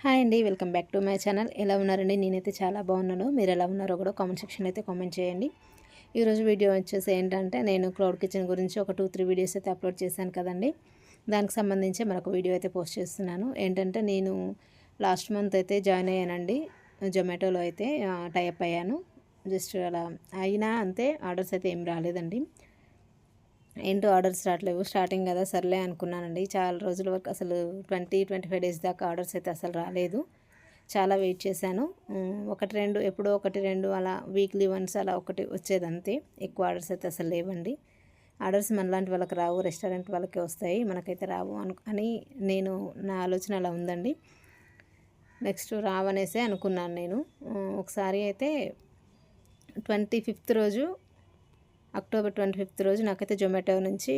Hi అండి welcome back to my channel. ఎలా ఉన్నారండి? నేనైతే చాలా బాగున్నాను. మీరు ఎలా ఉన్నారో కూడా కామెంట్ సెక్షన్ అయితే కామెంట్ చేయండి. ఈరోజు వీడియో వచ్చేసి ఏంటంటే నేను క్లౌడ్ కిచెన్ గురించి ఒక టూ త్రీ వీడియోస్ అయితే అప్లోడ్ చేశాను కదండి. దానికి సంబంధించి మరొక వీడియో అయితే పోస్ట్ చేస్తున్నాను. ఏంటంటే నేను లాస్ట్ మంత్ అయితే జాయిన్ అయ్యానండి. జొమాటోలో అయితే టైప్ అయ్యాను. జస్ట్ అలా అయినా అంతే ఆర్డర్స్ అయితే ఏం రాలేదండి. ఏంటో ఆర్డర్స్ రావట్లేవు. స్టార్టింగ్ కదా సర్లే అనుకున్నానండి. చాలా రోజుల వరకు అసలు ట్వంటీ ట్వంటీ ఫైవ్ డేస్ దాకా ఆర్డర్స్ అయితే అసలు రాలేదు. చాలా వెయిట్ చేశాను. ఒకటి రెండు ఎప్పుడో ఒకటి రెండు అలా వీక్లీ వన్స్ అలా ఒకటి వచ్చేదంతే. ఎక్కువ ఆర్డర్స్ అయితే అసలు లేవండి. ఆర్డర్స్ మనలాంటి వాళ్ళకి రావు రెస్టారెంట్ వాళ్ళకి వస్తాయి మనకైతే రావు అను అని నేను నా ఆలోచన అలా ఉందండి. నెక్స్ట్ రావనేసే అనుకున్నాను నేను. ఒకసారి అయితే ట్వంటీ ఫిఫ్త్ రోజు అక్టోబర్ ట్వంటీ ఫిఫ్త్ రోజు నాకైతే జొమాటో నుంచి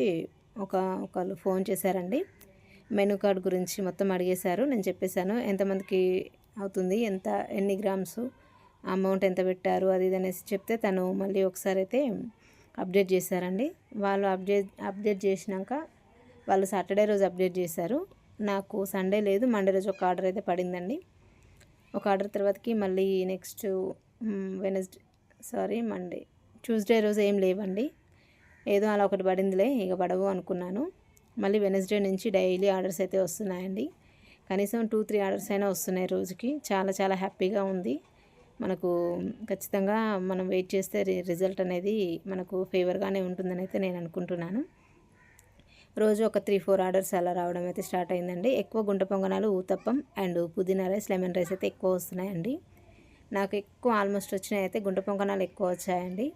ఒక ఒకళ్ళు ఫోన్ చేశారండి. మెనూ కార్డ్ గురించి మొత్తం అడిగేశారు. నేను చెప్పేశాను ఎంతమందికి అవుతుంది ఎంత ఎన్ని గ్రామ్స్ అమౌంట్ ఎంత పెట్టారు అది ఇది అనేసి చెప్తే తను మళ్ళీ ఒకసారి అయితే అప్డేట్ చేశారండి. వాళ్ళు అప్డేట్ అప్డేట్ చేసినాక వాళ్ళు సాటర్డే రోజు అప్డేట్ చేశారు. నాకు సండే లేదు మండే రోజు ఒక ఆర్డర్ అయితే పడిందండి. ఒక ఆర్డర్ తర్వాతకి మళ్ళీ next Wednesday sorry Monday. Tuesday రోజు ఏం లేవండి. ఏదో అలా ఒకటి పడిందిలే ఇక పడవు అనుకున్నాను. మళ్ళీ వెనస్డే నుంచి డైలీ ఆర్డర్స్ అయితే వస్తున్నాయండి. కనీసం టూ త్రీ ఆర్డర్స్ అయినా వస్తున్నాయి రోజుకి. చాలా చాలా హ్యాపీగా ఉంది. మనకు ఖచ్చితంగా మనం వెయిట్ చేస్తే రిజల్ట్ అనేది మనకు ఫేవర్గానే ఉంటుందని అయితే నేను అనుకుంటున్నాను. రోజు ఒక త్రీ ఫోర్ ఆర్డర్స్ అలా రావడం అయితే స్టార్ట్ అయిందండి. ఎక్కువ గుంట పొంగనాలు ఊతప్పం అండ్ పుదీనా రైస్ లెమన్ రైస్ అయితే ఎక్కువ వస్తున్నాయండి. నాకు ఎక్కువ ఆల్మోస్ట్ వచ్చినాయి అయితే గుండె పొంగనాలు ఎక్కువ వచ్చాయండి.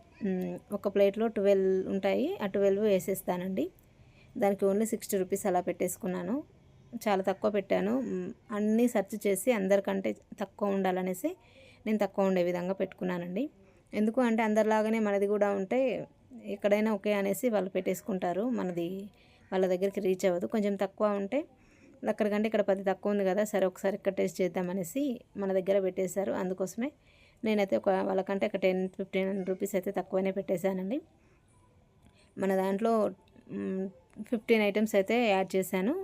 ఒక ప్లేట్లో ట్వెల్వ్ ఉంటాయి. ఆ ట్వెల్వ్ వేసేస్తానండి. దానికి ఓన్లీ సిక్స్టీ రూపీస్ అలా పెట్టేసుకున్నాను. చాలా తక్కువ పెట్టాను. అన్నీ సెర్చ్ చేసి అందరికంటే తక్కువ ఉండాలనేసి నేను తక్కువ ఉండే విధంగా పెట్టుకున్నానండి. ఎందుకు అంటే అందరిలాగానే మనది కూడా ఉంటే ఎక్కడైనా ఓకే అనేసి వాళ్ళు పెట్టేసుకుంటారు. మనది వాళ్ళ దగ్గరికి రీచ్ అవ్వదు. కొంచెం తక్కువ ఉంటే అక్కడికంటే ఇక్కడ పది తక్కువ ఉంది కదా సరే ఒకసారి ఇక్కడ టేస్ట్ చేద్దామనేసి మన దగ్గర పెట్టేశారు. అందుకోసమే నేనైతే ఒక వాళ్ళకంటే ఒక టెన్ ఫిఫ్టీన్ రూపీస్ అయితే తక్కువనే పెట్టేశానండి. మన దాంట్లో ఫిఫ్టీన్ ఐటమ్స్ అయితే యాడ్ చేశాను.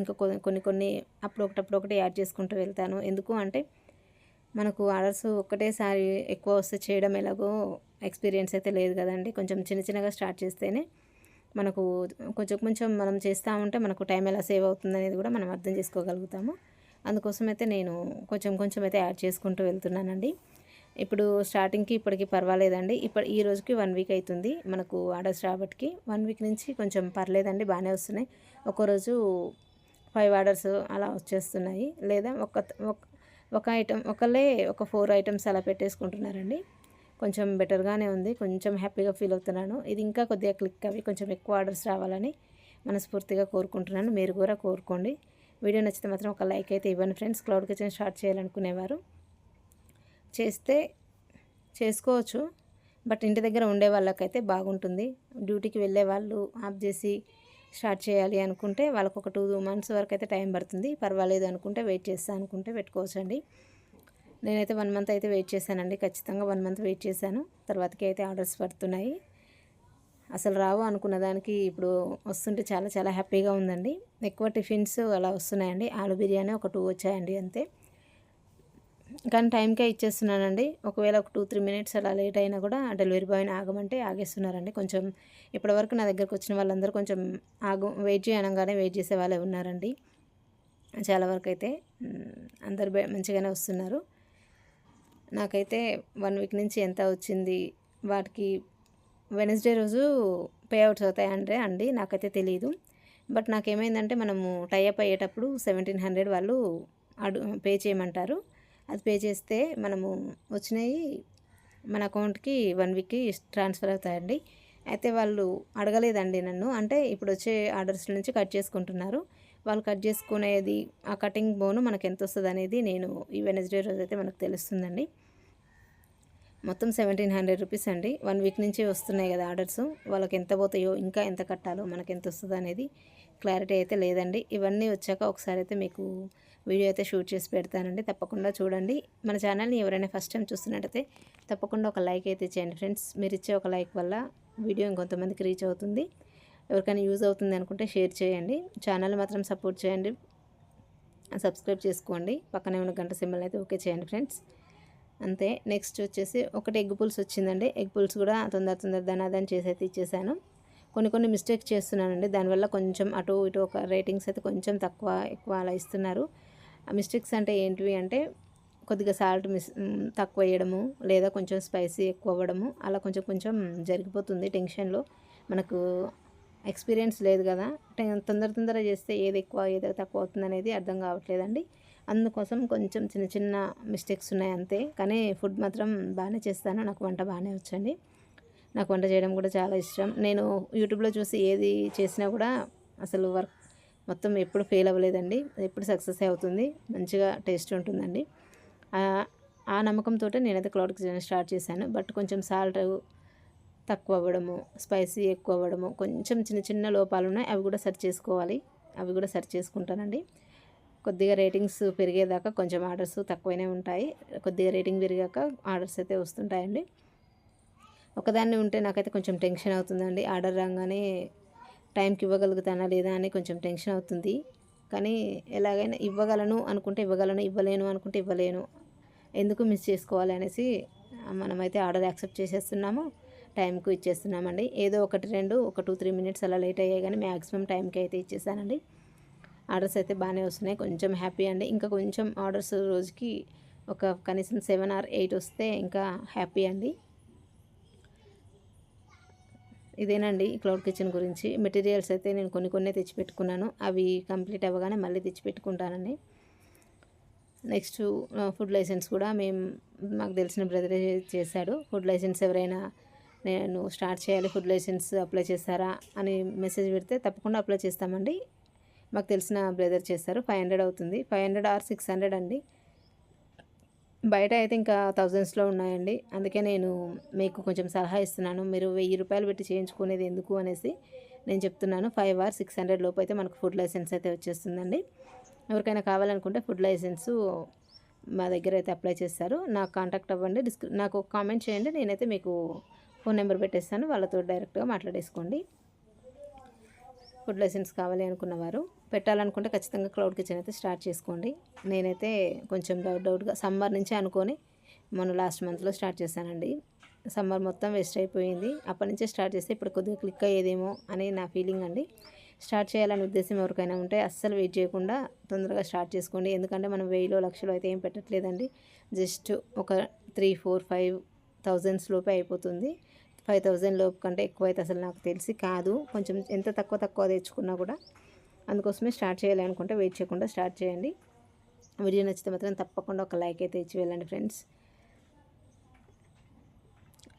ఇంకా కొన్ని కొన్ని అప్పుడు ఒకటప్పుడు ఒకటి యాడ్ చేసుకుంటూ వెళ్తాను. ఎందుకు అంటే మనకు ఆర్డర్స్ ఒక్కటేసారి ఎక్కువ వస్తే చేయడం ఎలాగో ఎక్స్పీరియన్స్ అయితే లేదు కదండి. కొంచెం చిన్న చిన్నగా స్టార్ట్ చేస్తేనే మనకు కొంచెం కొంచెం మనం చేస్తూ ఉంటే మనకు టైం ఎలా సేవ్ అవుతుంది అనేది కూడా మనం అర్థం చేసుకోగలుగుతాము. అందుకోసం అయితే నేను కొంచెం కొంచెం అయితే యాడ్ చేసుకుంటూ వెళ్తున్నానండి. ఇప్పుడు స్టార్టింగ్కి ఇప్పటికి పర్వాలేదండి. ఇప్పుడు ఈ రోజుకి వన్ వీక్ అవుతుంది మనకు ఆర్డర్స్ రాబట్టికి. వన్ వీక్ నుంచి కొంచెం పర్లేదండి బాగానే వస్తున్నాయి. ఒక్కరోజు ఫైవ్ ఆర్డర్స్ అలా వచ్చేస్తున్నాయి. లేదా ఒక ఒక ఐటమ్ ఒకళ్ళే ఒక ఫోర్ ఐటమ్స్ అలా పెట్టేసుకుంటున్నారండి. కొంచెం బెటర్గానే ఉంది. కొంచెం హ్యాపీగా ఫీల్ అవుతున్నాను. ఇది ఇంకా కొద్దిగా క్లిక్ అవి కొంచెం ఎక్కువ ఆర్డర్స్ రావాలని మనస్ఫూర్తిగా కోరుకుంటున్నాను. మీరు కూడా కోరుకోండి. వీడియో నచ్చితే మాత్రం ఒక లైక్ అయితే ఇవ్వండి ఫ్రెండ్స్. క్లౌడ్ కిచెన్ స్టార్ట్ చేయాలనుకునేవారు. చేస్తే చేసుకోవచ్చు. బట్ ఇంటి దగ్గర ఉండే వాళ్ళకైతే బాగుంటుంది. డ్యూటీకి వెళ్ళే వాళ్ళు ఆఫ్ చేసి స్టార్ట్ చేయాలి అనుకుంటే వాళ్ళకు ఒక టూ మంత్స్ వరకు అయితే టైం పడుతుంది. పర్వాలేదు అనుకుంటే వెయిట్ చేస్తా అనుకుంటే పెట్టుకోవచ్చండి. నేనైతే వన్ మంత్ అయితే వెయిట్ చేశానండి. ఖచ్చితంగా వన్ మంత్ వెయిట్ చేశాను. తర్వాతకి అయితే ఆర్డర్స్ పడుతున్నాయి. అసలు రావు అనుకున్న దానికి ఇప్పుడు వస్తుంటే చాలా చాలా హ్యాపీగా ఉందండి. ఎక్కువ టిఫిన్స్ అలా వస్తున్నాయండి. ఆలు బిర్యానీ ఒక టూ వచ్చాయండి అంతే. కానీ టైంకే ఇచ్చేస్తున్నానండి. ఒకవేళ ఒక టూ త్రీ మినిట్స్ అలా లేట్ అయినా కూడా డెలివరీ బాయ్ని ఆగమంటే ఆగేస్తున్నారండి. కొంచెం ఇప్పటివరకు నా దగ్గరకు వచ్చిన వాళ్ళందరూ కొంచెం ఆగు వెయిట్ చేయనగానే వెయిట్ చేసే వాళ్ళే ఉన్నారండి. చాలా వరకు అయితే అందరు మంచిగానే వస్తున్నారు. నాకైతే వన్ వీక్ నుంచి ఎంత వచ్చింది వాటికి వెనస్డే రోజు పే అవుట్స్ అవుతాయంటే అండి నాకైతే తెలియదు బట్ నాకేమైందంటే మనము టైఅప్ అయ్యేటప్పుడు సెవెంటీన్ హండ్రెడ్ వాళ్ళు అడు పే చేయమంటారు. అది పే చేస్తే మనము వచ్చినాయి మన అకౌంట్కి వన్ వీక్కి ట్రాన్స్ఫర్ అవుతాయండి. అయితే వాళ్ళు అడగలేదండి నన్ను. అంటే ఇప్పుడు వచ్చే ఆర్డర్స్ నుంచి కట్ చేసుకుంటున్నారు. వాళ్ళు కట్ చేసుకునేది ఆ కటింగ్ బోను మనకు ఎంత వస్తుంది అనేది నేను ఈ వెనస్డే రోజు అయితే మనకు తెలుస్తుందండి. మొత్తం సెవెంటీన్ హండ్రెడ్ రూపీస్ అండి. వన్ వీక్ నుంచి వస్తున్నాయి కదా ఆర్డర్స్. వాళ్ళకి ఎంత పోతాయో ఇంకా ఎంత కట్టాలో మనకి ఎంత వస్తుంది అనేది క్లారిటీ అయితే లేదండి. ఇవన్నీ వచ్చాక ఒకసారి అయితే మీకు వీడియో అయితే షూట్ చేసి పెడతానండి. తప్పకుండా చూడండి. మన ఛానల్ని ఎవరైనా ఫస్ట్ టైం చూస్తున్నట్టయితే తప్పకుండా ఒక లైక్ అయితే చేయండి ఫ్రెండ్స్. మీరు ఇచ్చే ఒక లైక్ వల్ల వీడియో ఇంకొంతమందికి రీచ్ అవుతుంది. ఎవరికైనా యూజ్ అవుతుంది అనుకుంటే షేర్ చేయండి. ఛానల్ మాత్రం సపోర్ట్ చేయండి. సబ్స్క్రైబ్ చేసుకోండి. పక్కనే ఉన్న గంట సింబల్ అయితే ఓకే చేయండి ఫ్రెండ్స్. అంతే. నెక్స్ట్ వచ్చేసి ఒకటి ఎగ్ పులుసు వచ్చిందండి. ఎగ్ పులుసు కూడా తొందర తొందర ధనాదాన్ని చేసి అయితే ఇచ్చేసాను. కొన్ని కొన్ని మిస్టేక్స్ చేస్తున్నానండి. దానివల్ల కొంచెం అటు ఇటు ఒక రేటింగ్స్ అయితే కొంచెం తక్కువ ఎక్కువ అలా ఇస్తున్నారు. ఆ మిస్టేక్స్ అంటే ఏంటివి అంటే కొద్దిగా సాల్ట్ మిస్ తక్కువ వేయడము లేదా కొంచెం స్పైసీ ఎక్కువ అవ్వడము అలా కొంచెం కొంచెం జరిగిపోతుంది టెన్షన్లో. మనకు ఎక్స్పీరియన్స్ లేదు కదా. తొందర తొందర చేస్తే ఏది ఎక్కువ ఏది తక్కువ అవుతుంది అనేది అర్థం కావట్లేదండి. అందుకోసం కొంచెం చిన్న చిన్న మిస్టేక్స్ ఉన్నాయి అంతే. కానీ ఫుడ్ మాత్రం బాగానే చేస్తాను. నాకు వంట బాగానే వచ్చండి. నాకు వంట చేయడం కూడా చాలా ఇష్టం. నేను యూట్యూబ్లో చూసి ఏది చేసినా కూడా అసలు వర్క్ మొత్తం ఎప్పుడు ఫెయిల్ అవ్వలేదండి. ఎప్పుడు సక్సెస్ అవుతుంది. మంచిగా టేస్ట్ ఉంటుందండి. ఆ నమ్మకంతో నేనైతే క్లౌడ్ కిచెన్ స్టార్ట్ చేశాను. బట్ కొంచెం సాల్ట్ తక్కువ అవ్వడము స్పైసీ ఎక్కువ అవ్వడము కొంచెం చిన్న చిన్న లోపాలు ఉన్నాయి అవి కూడా సెర్చ్ చేసుకోవాలి. అవి కూడా సెర్చ్ చేసుకుంటానండి. కొద్దిగా రేటింగ్స్ పెరిగేదాకా కొంచెం ఆర్డర్స్ తక్కువనే ఉంటాయి. కొద్దిగా రేటింగ్ పెరిగాక ఆర్డర్స్ అయితే వస్తుంటాయండి. ఒకదాన్ని ఉంటే నాకైతే కొంచెం టెన్షన్ అవుతుందండి. ఆర్డర్ రాగానే టైంకి ఇవ్వగలుగుతానా లేదా అని కొంచెం టెన్షన్ అవుతుంది. కానీ ఎలాగైనా ఇవ్వగలను అనుకుంటే ఇవ్వగలను ఇవ్వలేను అనుకుంటే ఇవ్వలేను. ఎందుకు మిస్ చేసుకోవాలి అనేసి మనమైతే ఆర్డర్ యాక్సెప్ట్ చేసేస్తున్నాము. టైంకు ఇచ్చేస్తున్నామండి. ఏదో ఒకటి రెండు ఒక టూ త్రీ మినిట్స్ అలా లేట్ అయ్యాయి కానీ మ్యాక్సిమం టైంకి అయితే ఇచ్చేసానండి. ఆర్డర్స్ అయితే బాగానే వస్తున్నాయి. కొంచెం హ్యాపీ అండి. ఇంకా కొంచెం ఆర్డర్స్ రోజుకి ఒక కనీసం సెవెన్ ఆర్ ఎయిట్ వస్తే ఇంకా హ్యాపీ అండి. ఇదేనండి క్లౌడ్ కిచెన్ గురించి. మెటీరియల్స్ అయితే నేను కొన్ని కొన్ని తెచ్చిపెట్టుకున్నాను. అవి కంప్లీట్ అవ్వగానే మళ్ళీ తెచ్చిపెట్టుకుంటానండి. నెక్స్ట్ ఫుడ్ లైసెన్స్ కూడా మేము మాకు తెలిసిన బ్రదరే చేశాడు. ఫుడ్ లైసెన్స్ ఎవరైనా నేను స్టార్ట్ చేయాలి. ఫుడ్ లైసెన్స్ అప్లై చేస్తారా అని మెసేజ్ పెడితే తప్పకుండా అప్లై చేస్తామండి. మాకు తెలిసిన బ్రదర్ చేస్తారు. ఫైవ్ హండ్రెడ్ అవుతుంది. Five hundred or six hundred అండి. బయట అయితే ఇంకా థౌజండ్స్లో ఉన్నాయండి. అందుకే నేను మీకు కొంచెం సలహా ఇస్తున్నాను. మీరు వెయ్యి రూపాయలు పెట్టి చేయించుకునేది ఎందుకు అనేసి నేను చెప్తున్నాను. ఫైవ్ ఆర్ సిక్స్ హండ్రెడ్ లోపు అయితే మనకు ఫుడ్ లైసెన్స్ అయితే వచ్చేస్తుందండి. ఎవరికైనా కావాలనుకుంటే ఫుడ్ లైసెన్సు మా దగ్గర అయితే అప్లై చేస్తారు. నాకు కాంటాక్ట్ అవ్వండి. డిస్క్రి నాకు కామెంట్ చేయండి. నేనైతే మీకు ఫోన్ నెంబర్ పెట్టేస్తాను. వాళ్ళతో డైరెక్ట్గా మాట్లాడేసుకోండి. ఫుడ్ లైసెన్స్ కావాలి అనుకున్నవారు పెట్టాలనుకుంటే ఖచ్చితంగా క్లౌడ్ కిచెన్ అయితే స్టార్ట్ చేసుకోండి. నేనైతే కొంచెం డౌట్ డౌట్గా సమ్మర్ నుంచి అనుకొని మొన్న లాస్ట్ మంత్లో స్టార్ట్ చేశానండి. సమ్మర్ మొత్తం వేస్ట్ అయిపోయింది. అప్పటి నుంచే స్టార్ట్ చేస్తే ఇప్పుడు కొద్దిగా క్లిక్ అయ్యేదేమో అని నా ఫీలింగ్ అండి. స్టార్ట్ చేయాలనే ఉద్దేశం ఎవరికైనా ఉంటే అస్సలు వెయిట్ చేయకుండా తొందరగా స్టార్ట్ చేసుకోండి. ఎందుకంటే మనం వెయ్యిలో లక్షలు అయితే ఏం పెట్టట్లేదండి. జస్ట్ ఒక త్రీ ఫోర్ ఫైవ్ థౌజండ్స్ లోపే అయిపోతుంది. ఫైవ్ థౌజండ్ లోపు కంటే ఎక్కువ అయితే అసలు నాకు తెలిసి కాదు. కొంచెం ఎంత తక్కువ తక్కువ తెచ్చుకున్నా కూడా అందుకోసమే స్టార్ట్ చేయాలి అనుకుంటే వెయిట్ చేయకుండా స్టార్ట్ చేయండి. వీడియో నచ్చితే మాత్రం తప్పకుండా ఒక లైక్ అయితే ఇచ్చి వెళ్ళండి ఫ్రెండ్స్.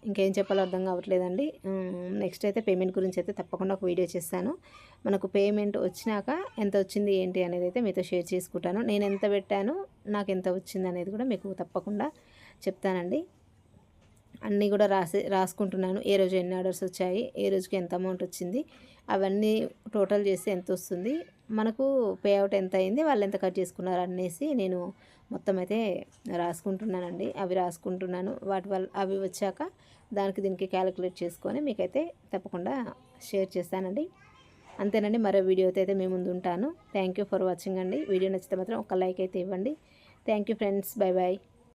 ఇంకేం చెప్పాలో అర్థం కావట్లేదండి. నెక్స్ట్ అయితే పేమెంట్ గురించి అయితే తప్పకుండా ఒక వీడియో చేస్తాను. మనకు పేమెంట్ వచ్చినాక ఎంత వచ్చింది ఏంటి అనేది అయితే మీతో షేర్ చేసుకుంటాను. నేను ఎంత పెట్టాను నాకు ఎంత వచ్చింది అనేది కూడా మీకు తప్పకుండా చెప్తానండి. అన్నీ కూడా రాసి రాసుకుంటున్నాను. ఏ రోజు ఎన్ని ఆర్డర్స్ వచ్చాయి ఏ రోజుకి ఎంత అమౌంట్ వచ్చింది అవన్నీ టోటల్ చేస్తే ఎంత వస్తుంది మనకు పే అవుట్ ఎంత అయింది వాళ్ళు ఎంత కట్ చేసుకున్నారు అనేసి నేను మొత్తం అయితే రాసుకుంటున్నానండి. అవి రాసుకుంటున్నాను. వాటి వల్ల అవి వచ్చాక దానికి దీనికి క్యాలిక్యులేట్ చేసుకొని మీకైతే తప్పకుండా షేర్ చేస్తానండి. అంతేనండి. మరో వీడియోతో అయితే మేము ముందు ఉంటాను. థ్యాంక్ యూ ఫర్ వాచింగ్ అండి. వీడియో నచ్చితే మాత్రం ఒక లైక్ అయితే ఇవ్వండి. Thank you friends bye bye